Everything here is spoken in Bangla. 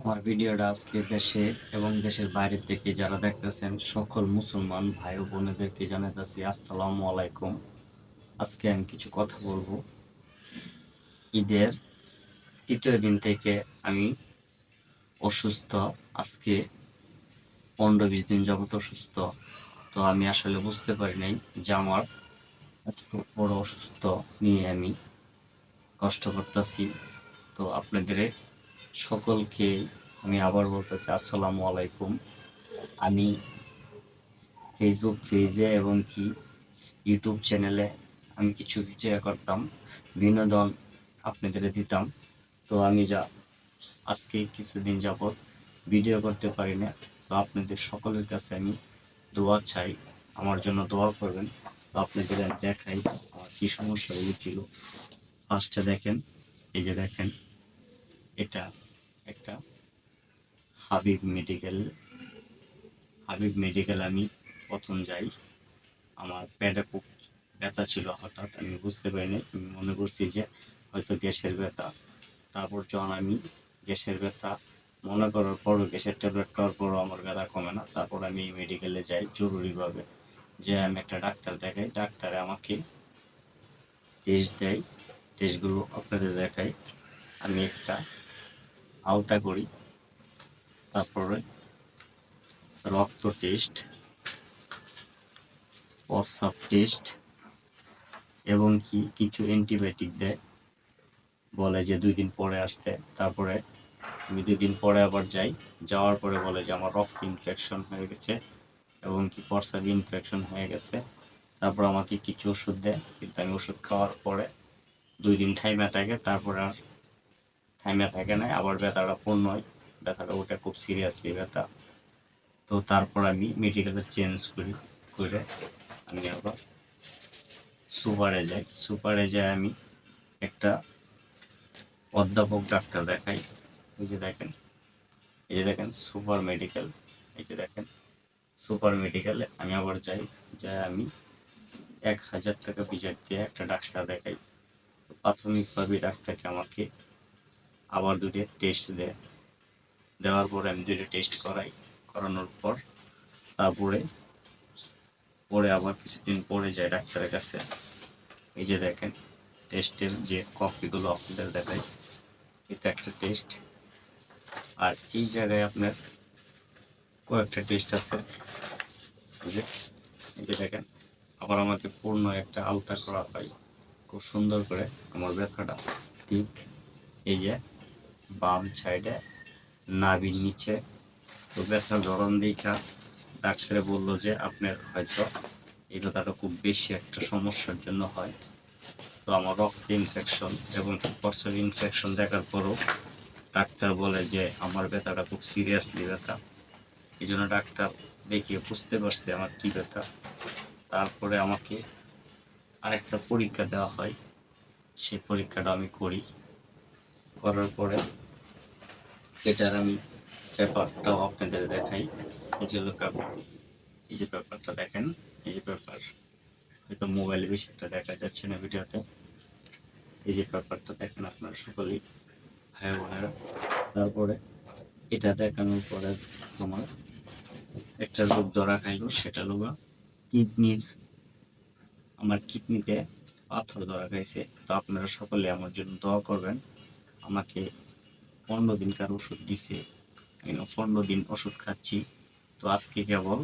আমার ভিডিওটা আজকে দেশে এবং দেশের বাইরে থেকে যারা দেখতেছেন, সকল মুসলমান ভাই ও বোনেদেরকে জানাতেছি আসসালামু আলাইকুম। আজকে আমি কিছু কথা বলব। ঈদের তৃতীয় দিন থেকে আমি অসুস্থ। আজকে পনেরো বিশ দিন যাবত অসুস্থ। তো আমি আসলে বুঝতে পারি নাই যে আমার বড় অসুস্থ নিয়ে আমি কষ্ট করতেছি। তো আপনাদের সকলকে আমি আবার বলতেছি, আসসালামু আলাইকুম। আমি ফেসবুক পেজে এবং কি ইউটিউব চ্যানেলে আমি কিছু ভিডিও করতাম, বিনোদন আপনাদের দিতাম। তো আমি যা আজকে কিছুদিন যাবৎ ভিডিও করতে পারি না। তো আপনাদের সকলের কাছে আমি দোয়া চাই, আমার জন্য দোয়া করবেন। তো আপনাদের দেখাই আমার কি সমস্যা হয়েছিল ফার্স্টে দেখেন, এই যে দেখেন, এটা একটা। হাবিব মেডিকেল হাবিব মেডিকেল আমি প্রথম যাই। আমার পেটে খুব ব্যথা ছিল হঠাৎ, আমি বুঝতে পারিনি। আমি মনে করছি যে হয়তো গ্যাসের ব্যথা। তারপর যখন আমি গ্যাসের ব্যথা মনে করার পরও গ্যাসের ট্যাবলেট খাওয়ার পরও আমার ব্যথা কমে না। তারপর আমি মেডিকেলে যাই জরুরিভাবে। যে আমি একটা ডাক্তার দেখাই। ডাক্তারে আমাকে টেস্ট দেয়। টেস্টগুলো আপনাদের দেখাই। আমি একটা আলতা করি। তারপরে রক্ত টেস্ট প্রস্রাব টেস্ট এবং কি কিছু অ্যান্টিবায়োটিক দেয়। বলে যে দুই দিন পরে আসতে। তারপরে আমি দুই দিন পরে আবার যাই। যাওয়ার পরে বলে যে আমার রক্ত ইনফেকশন হয়ে গেছে এবং কি প্রস্রাব ইনফেকশন হয়ে গেছে। তারপর আমাকে কিছু ওষুধ দেয়। কিন্তু আমি ওষুধ খাওয়ার পরে দুই দিন থাইমা থাকে। তারপরে আর থাইমা থাকে না, আবার ব্যথাটা পূর্ণ হয়। ব্যথাটা ওটা খুব সিরিয়াসলি ব্যথা। তো তারপর আমি মেডিকেলটা চেঞ্জ করি, করে আমি আবার সুপারে যাই। সুপারে যাই আমি একটা অধ্যাপক ডাক্তার দেখাই। এই যে দেখেন, এই যে দেখেন সুপার মেডিকেল এই যে দেখেন সুপার মেডিকেলে আমি আবার যাই যাই আমি এক হাজার টাকা বিচার দিয়ে একটা ডাক্তার দেখাই। প্রাথমিকভাবে ডাক্তারকে আমাকে আবার দুটো টেস্ট দেয় দেওয়ার পরে আমি দুটো টেস্ট করাই, করানোর পর তারপরে, পরে আবার কিছুদিন পরে যাই ডাক্তারের কাছে। এই যে দেখেন টেস্টের যে কপিগুলো আপনাদের দেখাই, এটা একটা টেস্ট আর এই জায়গায় আপনার কয়েকটা টেস্ট আছে। এই যে দেখেন, আবার আমাকে পূর্ণ একটা আলতা করা হয়। খুব সুন্দর করে আমার ব্যথাটা ঠিক এই যে বাম সাইডে, নাভির নিচে। তো ব্যথার ধরন দেখা ডাক্তারে বলল যে, আপনার হয়তো এই ব্যথাটা খুব বেশি একটা সমস্যার জন্য হয়। তো আমার রক্ত ইনফেকশন এবং প্রস্রাব ইনফেকশন দেখার পরও ডাক্তার বলে যে, আমার ব্যথাটা খুব সিরিয়াসলি ব্যথা। এই জন্য ডাক্তার দেখিয়ে বুঝতে পারছে আমার কী ব্যথা। তারপরে আমাকে আরেকটা পরীক্ষা দেওয়া হয়। সেই পরীক্ষাটা আমি করি। করার পরে এটার আমি পেপারটাও আপনাদের দেখাই। এই যে লোকাপ এই যে পেপারটা দেখেন, এই যে পেপার। হয়তো মোবাইলে একটা দেখা যাচ্ছে না ভিডিওতে। এই যে পেপারটা দেখেন আপনারা সকলেই, ভাই বোনেরা। তারপরে এটা দেখানোর পরে তোমার একটা রোগ ধরা খাইলো, সেটা হলো কিডনির, আমার কিডনিতে পাথর ধরা খাইছে। তো আপনারা সকলে আমার জন্য দোয়া করবেন। আমাকে পনেরো দিনকার ওষুধ দিছে। পনেরো দিন ওষুধ খাচ্ছি। তো আজকে কেবল